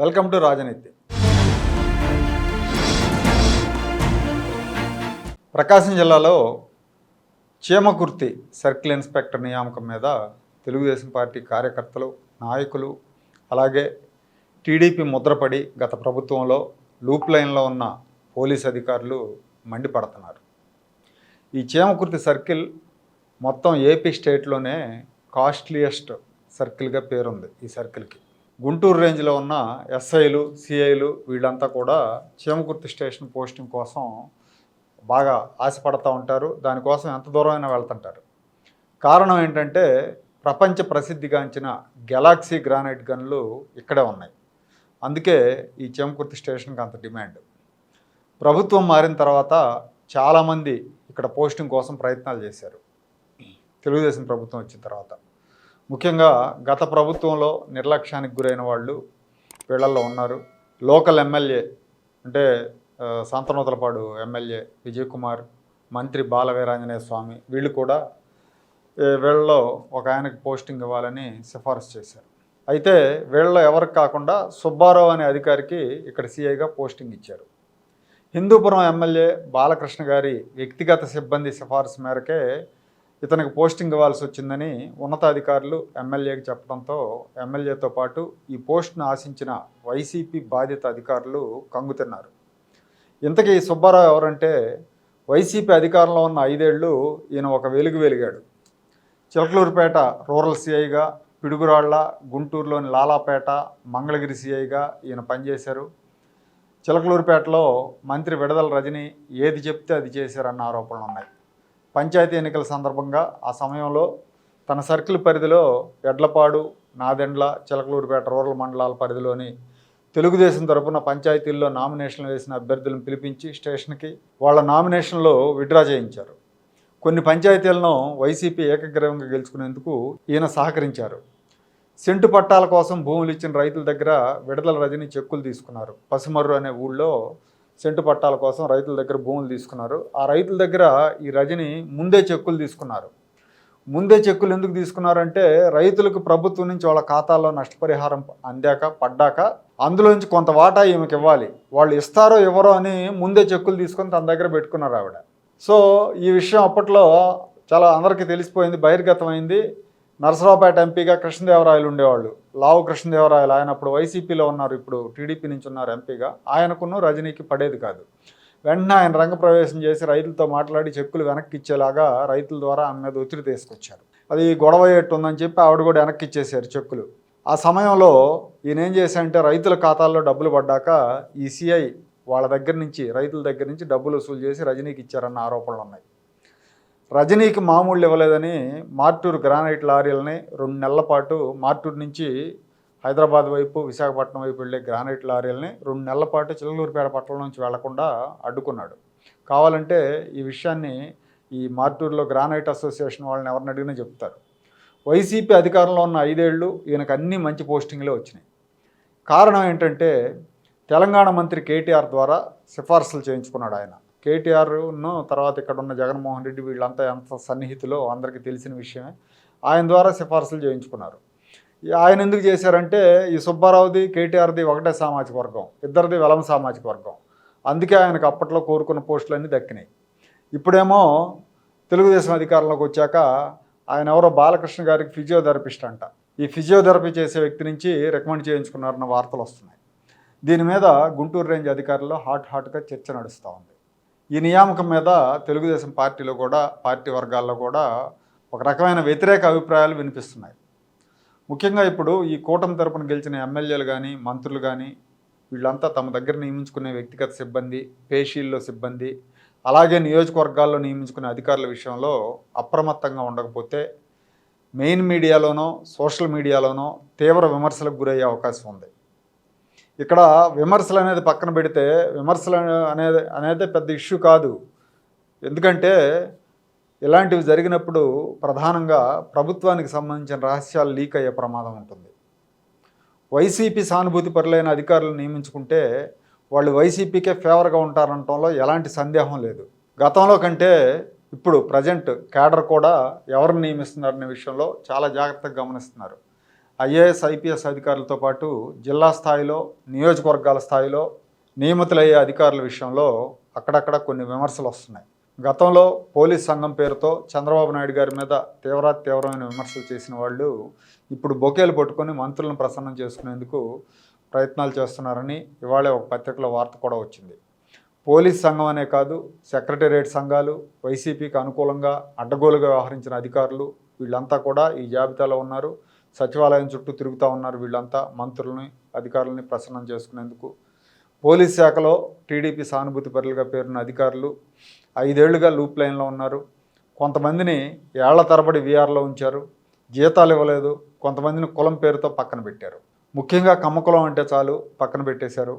Welcome to రాజనీతి. ప్రకాశం జిల్లాలో Chimakurthi circle inspector నియామకం మీద తెలుగుదేశం పార్టీ కార్యకర్తలు నాయకులు అలాగే టీడీపీ ముద్రపడి గత ప్రభుత్వంలో లూప్ లైన్లో ఉన్న పోలీస్ అధికారులు మండిపడుతున్నారు. ఈ చీమకుర్తి సర్కిల్ మొత్తం ఏపీ స్టేట్లోనే కాస్ట్లియస్ట్ సర్కిల్గా పేరుంది ఈ సర్కిల్కి. గుంటూరు రేంజ్లో ఉన్న ఎస్ఐలు సిఐలు వీళ్ళంతా కూడా చీమకుర్తి స్టేషన్ పోస్టింగ్ కోసం బాగా ఆశపడతా ఉంటారు. దానికోసం ఎంత దూరమైనా వెళ్తుంటారు. కారణం ఏంటంటే ప్రపంచ ప్రసిద్ధిగాంచిన గెలాక్సీ గ్రానైట్ గన్లు ఇక్కడే ఉన్నాయి. అందుకే ఈ చీమకుర్తి స్టేషన్కి అంత డిమాండ్. ప్రభుత్వం మారిన తర్వాత చాలామంది ఇక్కడ పోస్టింగ్ కోసం ప్రయత్నాలు చేశారు. తెలుగుదేశం ప్రభుత్వం వచ్చిన తర్వాత. ముఖ్యంగా గత ప్రభుత్వంలో నిర్లక్ష్యానికి గురైన వాళ్ళు వీళ్ళల్లో ఉన్నారు. లోకల్ ఎమ్మెల్యే అంటే సంతనూతలపాడు ఎమ్మెల్యే విజయ్ కుమార్ మంత్రి బాలవీరాంజనేయ స్వామి వీళ్ళు కూడా ఏ, వీళ్ళలో ఒక ఆయనకి పోస్టింగ్ ఇవ్వాలని సిఫారసు చేశారు. అయితే వీళ్ళలో ఎవరికి కాకుండా సుబ్బారావు అనే అధికారికి ఇక్కడ సీఐగా పోస్టింగ్ ఇచ్చారు. హిందూపురం ఎమ్మెల్యే బాలకృష్ణ గారి వ్యక్తిగత సిబ్బంది సిఫారసు మేరకే ఇతనికి పోస్టింగ్ ఇవ్వాల్సి వచ్చిందని ఉన్నతాధికారులు ఎమ్మెల్యేకి చెప్పడంతో ఎమ్మెల్యేతో పాటు ఈ పోస్టును ఆశించిన వైసీపీ బాధిత అధికారులు కంగుతిన్నారు ఇంతకీ సుబ్బారావు ఎవరంటే వైసీపీ అధికారంలో ఉన్న ఐదేళ్ళు ఈయన ఒక వెలుగు వెలిగాడు. చిలకలూరుపేట రూరల్ సిఐగా పిడుగురాళ్ళ గుంటూరులోని లాలాపేట మంగళగిరి సిఐగా ఈయన పనిచేశారు. చిలకలూరుపేటలో మంత్రి విడదల రజని ఏది చెప్తే అది చేశారన్న ఆరోపణలు ఉన్నాయి పంచాయతీ ఎన్నికల సందర్భంగా ఆ సమయంలో తన సర్కిల్ పరిధిలో ఎడ్లపాడు నాదెండ్ల చిలకలూరుపేట రూరల్ మండలాల పరిధిలోని తెలుగుదేశం తరపున పంచాయతీల్లో నామినేషన్లు వేసిన అభ్యర్థులను పిలిపించి స్టేషన్కి వాళ్ళ నామినేషన్లో విడ్రా చేయించారు. కొన్ని పంచాయతీలను వైసీపీ ఏకగ్రీవంగా గెలుచుకునేందుకు ఈయన సహకరించారు. సెంటు పట్టాల కోసం భూములు ఇచ్చిన రైతుల దగ్గర విడదల రజని చెక్కులు తీసుకున్నారు. పసుమర్రు అనే ఊళ్ళో సెంటు పట్టాల కోసం రైతుల దగ్గర భూములు తీసుకున్నారు. ఆ రైతుల దగ్గర ఈ రజని ముందే చెక్కులు తీసుకున్నారు. ముందే చెక్కులు ఎందుకు తీసుకున్నారంటే రైతులకు ప్రభుత్వం నుంచి వాళ్ళ ఖాతాల్లో నష్టపరిహారం అందాక పడ్డాక అందులోంచి కొంత వాటా ఈమెకి ఇవ్వాలి. వాళ్ళు ఇస్తారో ఇవ్వరో అని ముందే చెక్కులు తీసుకొని తన దగ్గర పెట్టుకున్నారు ఆవిడ. సో ఈ విషయం అప్పట్లో చాలా అందరికీ తెలిసిపోయింది బహిర్గతమైంది. నరసరావుపేట ఎంపీగా కృష్ణదేవరాయలు ఉండేవాళ్ళు. లావు కృష్ణదేవరాయలు. ఆయన అప్పుడు వైసీపీలో ఉన్నారు. ఇప్పుడు టీడీపీ నుంచి ఉన్నారు ఎంపీగా. ఆయనకును రజనీకి పడేది కాదు. వెంటనే ఆయన రంగప్రవేశం చేసి రైతులతో మాట్లాడి చెక్కులు వెనక్కి ఇచ్చేలాగా రైతుల ద్వారా ఆమె మీద ఒత్తిడి తీసుకొచ్చారు. అది గొడవ ఉందని చెప్పి ఆవిడ కూడా వెనక్కి ఇచ్చేసారు చెక్కులు. ఆ సమయంలో ఈయన ఏం చేశారంటే రైతుల ఖాతాల్లో డబ్బులు పడ్డాక ఈ సిఐ వాళ్ళ దగ్గర నుంచి రైతుల దగ్గర నుంచి డబ్బులు వసూలు చేసి రజనీకి ఇచ్చారన్న ఆరోపణలు ఉన్నాయి. రజనీకి మామూళ్ళు ఇవ్వలేదని మార్టూరు గ్రానైట్ లారీలని రెండు నెలల పాటు మార్టూరు నుంచి హైదరాబాద్ వైపు విశాఖపట్నం వైపు వెళ్ళే గ్రానైట్ లారీలని రెండు నెలల పాటు చిల్లలూరుపేట పట్టణం నుంచి వెళ్ళకుండా అడ్డుకున్నాడు. కావాలంటే ఈ విషయాన్ని ఈ మార్టూరులో గ్రానైట్ అసోసియేషన్ వాళ్ళని ఎవరిని అడిగినా చెప్తారు. వైసీపీ అధికారంలో ఉన్న ఐదేళ్ళు ఈయనకు అన్ని మంచి పోస్టింగ్లే వచ్చినాయి. కారణం ఏంటంటే తెలంగాణ మంత్రి కేటీఆర్ ద్వారా సిఫార్సులు చేయించుకున్నాడు ఆయన. కేటీఆర్ను తర్వాత ఇక్కడ ఉన్న జగన్మోహన్ రెడ్డి వీళ్ళంతా ఎంత సన్నిహితులో అందరికీ తెలిసిన విషయమే. ఆయన ద్వారా సిఫార్సులు చేయించుకున్నారు. ఆయన ఎందుకు చేశారంటే ఈ సుబ్బారావుది కేటీఆర్ది ఒకటే సామాజిక వర్గం ఇద్దరిది వెలమ సామాజిక వర్గం. అందుకే ఆయనకు అప్పట్లో కోరుకున్న పోస్టులన్నీ దక్కినాయి. ఇప్పుడేమో తెలుగుదేశం అధికారంలోకి వచ్చాక ఆయన ఎవరో బాలకృష్ణ గారికి ఫిజియోథెరపిస్ట్ అంట. ఈ ఫిజియోథెరపీ చేసే వ్యక్తి నుంచి రికమెండ్ చేయించుకున్నారన్న వార్తలు వస్తున్నాయి. దీని మీద గుంటూరు రేంజ్ అధికారుల్లో హాట్ హాట్గా చర్చ నడుస్తూ ఉంది. ఈ నియామకం మీద తెలుగుదేశం పార్టీలో కూడా పార్టీ వర్గాల్లో కూడా ఒక రకమైన వ్యతిరేక అభిప్రాయాలు వినిపిస్తున్నాయి. ముఖ్యంగా ఇప్పుడు ఈ కూటమి తరపున గెలిచిన ఎమ్మెల్యేలు కానీ మంత్రులు కానీ వీళ్ళంతా తమ దగ్గర నియమించుకునే వ్యక్తిగత సిబ్బంది పేషీల్లో సిబ్బంది అలాగే నియోజకవర్గాల్లో నియమించుకునే అధికారుల విషయంలో అప్రమత్తంగా ఉండకపోతే మెయిన్ మీడియాలోనో సోషల్ మీడియాలోనో తీవ్ర విమర్శలకు గురయ్యే అవకాశం ఉంది. ఇక్కడ విమర్శలు అనేది పక్కన పెడితే విమర్శలు అనేది అనేది పెద్ద ఇష్యూ కాదు. ఎందుకంటే ఇలాంటివి జరిగినప్పుడు ప్రధానంగా ప్రభుత్వానికి సంబంధించిన రహస్యాలు లీక్ అయ్యే ప్రమాదం ఉంటుంది. వైసీపీ సానుభూతి పరులైన అధికారులు నియమించుకుంటే వాళ్ళు వైసీపీకే ఫేవర్గా ఉంటారనటంలో ఎలాంటి సందేహం లేదు. గతంలో కంటే ఇప్పుడు ప్రజెంట్ క్యాడర్ కూడా ఎవరిని నియమిస్తున్నారనే విషయంలో చాలా జాగ్రత్తగా గమనిస్తున్నారు. ఐఏఎస్ ఐపీఎస్ అధికారులతో పాటు జిల్లా స్థాయిలో నియోజకవర్గాల స్థాయిలో నియమితులయ్యే అధికారుల విషయంలో అక్కడక్కడ కొన్ని విమర్శలు వస్తున్నాయి. గతంలో పోలీస్ సంఘం పేరుతో చంద్రబాబు నాయుడు గారి మీద తీవ్ర తీవ్రమైన విమర్శలు చేసిన వాళ్ళు ఇప్పుడు బొకేలు పట్టుకొని మంత్రులను ప్రసన్నం చేసుకునేందుకు ప్రయత్నాలు చేస్తున్నారని ఇవాళ ఒక పత్రికలో వార్త కూడా వచ్చింది. పోలీస్ సంఘం అనే కాదు సెక్రటేరియట్ సంఘాలు వైసీపీకి అనుకూలంగా అడ్డగోలుగా వ్యవహరించిన అధికారులు వీళ్ళంతా కూడా ఈ జాబితాలో ఉన్నారు. సచివాలయం చుట్టూ తిరుగుతూ ఉన్నారు వీళ్ళంతా మంత్రులని అధికారులని ప్రసన్నం చేసుకునేందుకు. పోలీస్ శాఖలో టీడీపీ సానుభూతి పరులుగా పేరున్న అధికారులు ఐదేళ్ళుగా లూప్ లైన్లో ఉన్నారు. కొంతమందిని ఏళ్ళ తరబడి వీఆర్లో ఉంచారు. జీతాలు ఇవ్వలేదు. కొంతమందిని కులం పేరుతో పక్కన పెట్టారు. ముఖ్యంగా కమ్మకులం అంటే చాలు పక్కన పెట్టేశారు.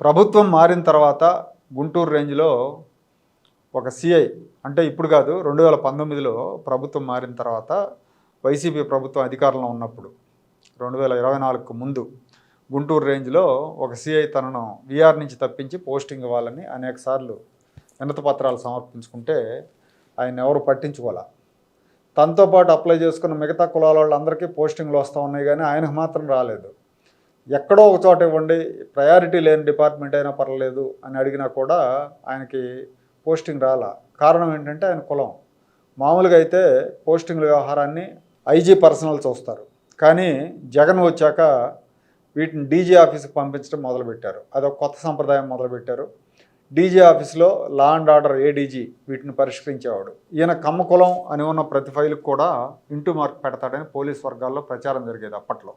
ప్రభుత్వం మారిన తర్వాత గుంటూరు రేంజ్లో ఒక సిఐ అంటే ఇప్పుడు కాదు రెండు వేల పంతొమ్మిదిలో ప్రభుత్వం మారిన తర్వాత వైసీపీ ప్రభుత్వం అధికారంలో ఉన్నప్పుడు రెండు వేల ఇరవై నాలుగుకు ముందు గుంటూరు రేంజ్లో ఒక సిఐ తనను విఆర్ నుంచి తప్పించి పోస్టింగ్ ఇవ్వాలని అనేక సార్లు వినతపత్రాలు సమర్పించుకుంటే ఆయన ఎవరు పట్టించుకోలే తనతో పాటు అప్లై చేసుకున్న మిగతా కులాల వాళ్ళందరికీ పోస్టింగ్లు వస్తూ ఉన్నాయి కానీ ఆయనకు మాత్రం రాలేదు. ఎక్కడో ఒక చోట ఇవ్వండి ప్రయారిటీ లేని డిపార్ట్మెంట్ అయినా పర్లేదు అని అడిగినా కూడా ఆయనకి పోస్టింగ్ రాలా. కారణం ఏంటంటే ఆయన కులం. మామూలుగా అయితే పోస్టింగ్ల వ్యవహారాన్ని ఐజీ పర్సనల్ చూస్తారు. కానీ జగన్ వచ్చాక వీటిని డీజీ ఆఫీస్కి పంపించడం మొదలుపెట్టారు. అదొక కొత్త సంప్రదాయం మొదలుపెట్టారు. డీజీ ఆఫీస్లో లా అండ్ ఆర్డర్ ఏడీజీ వీటిని పరిష్కరించేవాడు. ఈయన కమ్మ కులం అని ఉన్న ప్రతి ఫైలుకు కూడా ఇంటూ మార్క్ పెడతాడని పోలీస్ వర్గాల్లో ప్రచారం జరిగేది అప్పట్లో.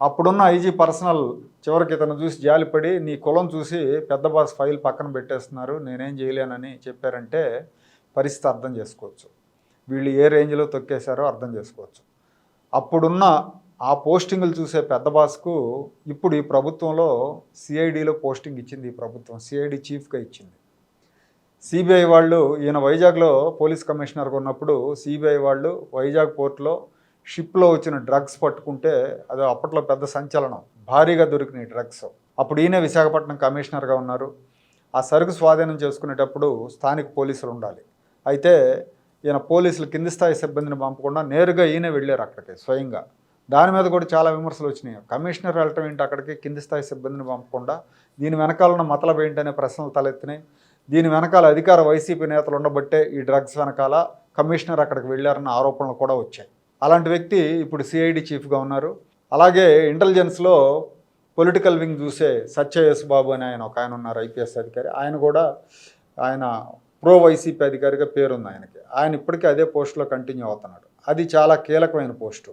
అప్పుడున్న ఐజీ పర్సనల్ చివరికి ఇతను చూసి జాలిపడి నీ కులం చూసి పెద్ద బాస్ ఫైల్ పక్కన పెట్టేస్తున్నారు నేనేం చేయలేనని చెప్పారంటే పరిస్థితి అర్థం చేసుకోవచ్చు. వీళ్ళు ఏ రేంజ్లో తొక్కేశారో అర్థం చేసుకోవచ్చు. అప్పుడున్న ఆ పోస్టింగులు చూసే పెద్ద బాస్కు ఇప్పుడు ఈ ప్రభుత్వంలో సిఐడిలో పోస్టింగ్ ఇచ్చింది ఈ ప్రభుత్వం. సిఐడి చీఫ్గా ఇచ్చింది. సిబిఐ వాళ్ళు ఈయన వైజాగ్లో పోలీస్ కమిషనర్గా ఉన్నప్పుడు సిబిఐ వాళ్ళు వైజాగ్ పోర్ట్లో షిప్లో వచ్చిన డ్రగ్స్ పట్టుకుంటే అది అప్పట్లో పెద్ద సంచలనం. భారీగా దొరికినాయి డ్రగ్స్. అప్పుడు ఈయన విశాఖపట్నం కమిషనర్గా ఉన్నారు. ఆ సరుకు స్వాధీనం చేసుకునేటప్పుడు స్థానిక పోలీసులు ఉండాలి. అయితే ఈయన పోలీసులు కింది స్థాయి సిబ్బందిని పంపకుండా నేరుగా ఈయన వెళ్ళారు అక్కడికి స్వయంగా. దాని మీద కూడా చాలా విమర్శలు వచ్చినాయి. కమిషనర్ వెళ్ళటం ఏంటి అక్కడికి? కింది స్థాయి సిబ్బందిని పంపకుండా. దీని వెనకాల ఉన్న మతలబ్ ఏంటనే ప్రశ్నలు తలెత్తినాయి. దీని వెనకాల అధికార వైసీపీ నేతలు ఉండబట్టే ఈ డ్రగ్స్ వెనకాల కమిషనర్ అక్కడికి వెళ్ళారన్న ఆరోపణలు కూడా వచ్చాయి. అలాంటి వ్యక్తి ఇప్పుడు సిఐడి చీఫ్గా ఉన్నారు. అలాగే ఇంటెలిజెన్స్లో పొలిటికల్ వింగ్ చూసే సత్య బాబు అని ఆయన ఒక ఆయన ఉన్నారు ఐపీఎస్ అధికారి. ఆయన కూడా ఆయన ప్రో వైసీపీ అధికారిగా పేరుంది ఆయనకి. ఆయన ఇప్పటికీ అదే పోస్టులో కంటిన్యూ అవుతున్నాడు. అది చాలా కీలకమైన పోస్టు.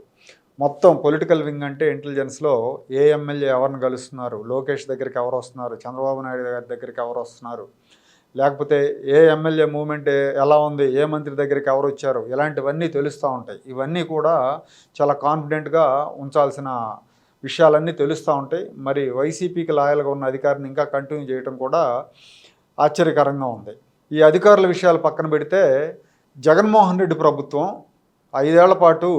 మొత్తం పొలిటికల్ వింగ్ అంటే ఇంటెలిజెన్స్లో ఏ ఎమ్మెల్యే ఎవరిని కలుస్తున్నారు? లోకేష్ దగ్గరికి ఎవరు వస్తున్నారు? చంద్రబాబు నాయుడు గారి దగ్గరికి ఎవరు వస్తున్నారు? లేకపోతే ఏ ఎమ్మెల్యే మూమెంట్ ఎలా ఉంది? ఏ మంత్రి దగ్గరికి ఎవరు వచ్చారు? ఇలాంటివన్నీ తెలుస్తూ ఉంటాయి. ఇవన్నీ కూడా చాలా కాన్ఫిడెంట్గా ఉంచాల్సిన విషయాలన్నీ తెలుస్తూ ఉంటాయి. మరి వైసీపీకి లాయల్గా ఉన్న అధికారిని ఇంకా కంటిన్యూ చేయడం కూడా ఆశ్చర్యకరంగా ఉంది. ఈ అధికారుల విషయాలు పక్కన పెడితే జగన్మోహన్ రెడ్డి ప్రభుత్వం ఐదేళ్ళ పాటు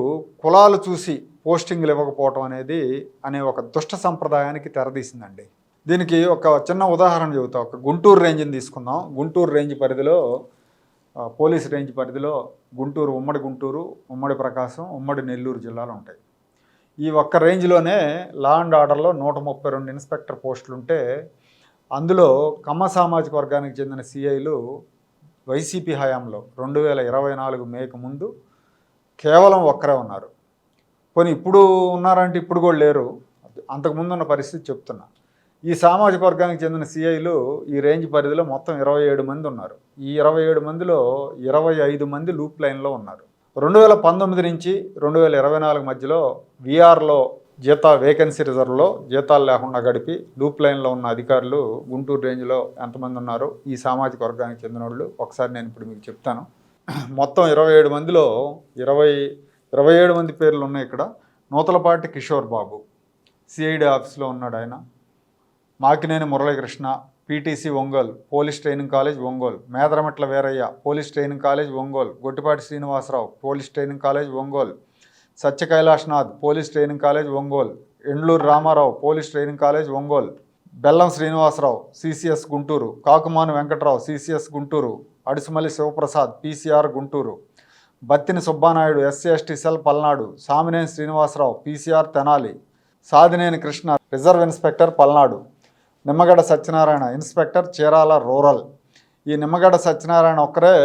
కులాలు చూసి పోస్టింగ్లు ఇవ్వకపోవటం అనేది అనే ఒక దుష్ట సంప్రదాయానికి తెరదీసిందండి. దీనికి ఒక చిన్న ఉదాహరణ చెబుతా. ఒక గుంటూరు రేంజ్ని తీసుకుందాం. గుంటూరు రేంజ్ పరిధిలో పోలీస్ రేంజ్ పరిధిలో గుంటూరు ఉమ్మడి గుంటూరు ఉమ్మడి ప్రకాశం ఉమ్మడి నెల్లూరు జిల్లాలు ఉంటాయి. ఈ ఒక్క రేంజ్లోనే లా అండ్ ఆర్డర్లో నూట ముప్పై రెండు ఇన్స్పెక్టర్ పోస్టులుంటే అందులో కమ్మ సామాజిక వర్గానికి చెందిన సిఐలు వైసీపీ హయాంలో రెండు వేల ఇరవై నాలుగు మేకు ముందు కేవలం ఒక్కరే ఉన్నారు. పోనీ ఇప్పుడు ఉన్నారంటే ఇప్పుడు కూడా లేరు. అంతకుముందు ఉన్న పరిస్థితి చెప్తున్నా. ఈ సామాజిక వర్గానికి చెందిన సిఐలు ఈ రేంజ్ పరిధిలో మొత్తం ఇరవై ఏడు మంది ఉన్నారు. ఈ ఇరవై ఏడు మందిలో ఇరవై ఐదు మంది లూప్ లైన్లో ఉన్నారు. రెండు వేల పంతొమ్మిది నుంచి రెండు వేల ఇరవై నాలుగు మధ్యలో విఆర్లో జీతా వేకెన్సీ రిజర్వ్లో జీతాలు లేకుండా గడిపి లూప్ లైన్లో ఉన్న అధికారులు గుంటూరు రేంజ్లో ఎంతమంది ఉన్నారో ఈ సామాజిక వర్గానికి చెందిన వాళ్ళు ఒకసారి నేను ఇప్పుడు మీకు చెప్తాను. మొత్తం ఇరవై ఏడు మందిలో ఇరవై ఇరవై ఏడు మంది పేర్లు ఉన్నాయి ఇక్కడ. నూతలపాటి కిషోర్ బాబు సిఐడి ఆఫీస్లో ఉన్నాడు ఆయన. Makineni Muralikrishna PTC Ongole police training college Ongole Medarametla Veeraiah police training college Ongole Gottipati Srinivasarao police training college Ongole Satya Kailashnath police training college Ongole Endluru Ramarao police training college Ongole Bellam Srinivasarao CCS Guntur Kakumanu Venkatrao CCS Guntur Adisimalli Sivaprasad PCR Guntur Battini Subbanaidu SC ST cell Palnadu Samineni Srinivasarao PCR Tenali Sadineni Krishna reserve inspector Palnadu Nimmagadda Satyanarayana inspector Chirala rural. ఈ నిమ్మగడ్డ సత్యనారాయణ ఒక్కరే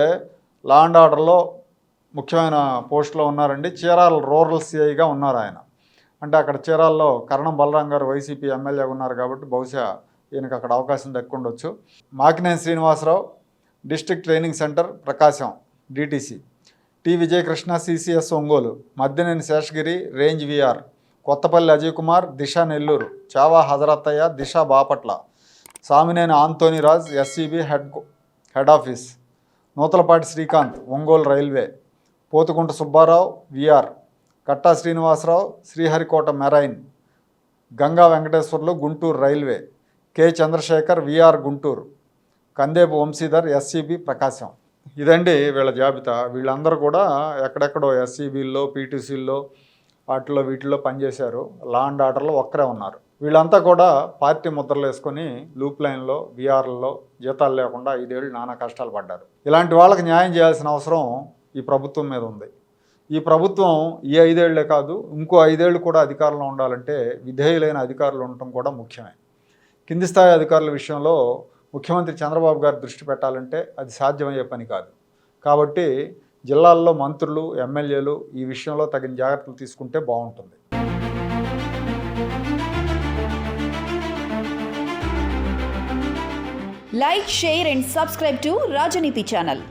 law and ఆర్డర్లో ముఖ్యమైన పోస్టులో ఉన్నారండి. Chirala rural సిఐగా ఉన్నారు ఆయన. అంటే అక్కడ చీరాల్లో కరణం బలరాం గారు వైసీపీ ఎమ్మెల్యే ఉన్నారు కాబట్టి బహుశా ఈయనకు అక్కడ అవకాశం దక్కుండొచ్చు. Makineni Srinivasarao district training centre Prakasam DTC. T Vijayakrishna CCS Ongole. Maddineni Seshagiri range VR. Kothapalli Ajay Kumar Disha Nellore. Chava Hazarathaiah Disha Bapatla. Samineni Anthoniraj SCB head head office. Nuthalapati Srikanth Ongole railway. Pothukunta Subbarao VR Katta Srinivasarao Sriharikota marine Ganga Venkateswarlu Guntur railway K Chandrasekhar VR Guntur Kandepu Vamsidhar SCB Prakasam. ఇదండి వీళ్ళ జాబితా. వీళ్ళందరూ కూడా ఎక్కడెక్కడో ఎస్సీబీల్లో పీటీసీల్లో వాటిలో వీటిల్లో పనిచేశారు. Law and ఆర్డర్లో ఒక్కరే ఉన్నారు. వీళ్ళంతా కూడా పార్టీ ముద్రలు వేసుకొని లూప్ లైన్లో బీఆర్లలో జీతాలు లేకుండా ఐదేళ్ళు నానా కష్టాలు పడ్డారు. ఇలాంటి వాళ్ళకి న్యాయం చేయాల్సిన అవసరం ఈ ప్రభుత్వం మీద ఉంది. ఈ ప్రభుత్వం ఈ ఐదేళ్ళే కాదు ఇంకో ఐదేళ్ళు కూడా అధికారంలో ఉండాలంటే విధేయులైన అధికారులు ఉండటం కూడా ముఖ్యమే. కింది స్థాయి అధికారుల విషయంలో ముఖ్యమంత్రి చంద్రబాబు గారు దృష్టి పెట్టాలంటే అది సాధ్యమయ్యే పని కాదు. కాబట్టి జిల్లాల్లో మంత్రులు ఎమ్మెల్యేలు ఈ విషయంలో తగిన జాగ్రత్తలు తీసుకుంటే బాగుంటుంది. Like share and subscribe to Rajaneeti channel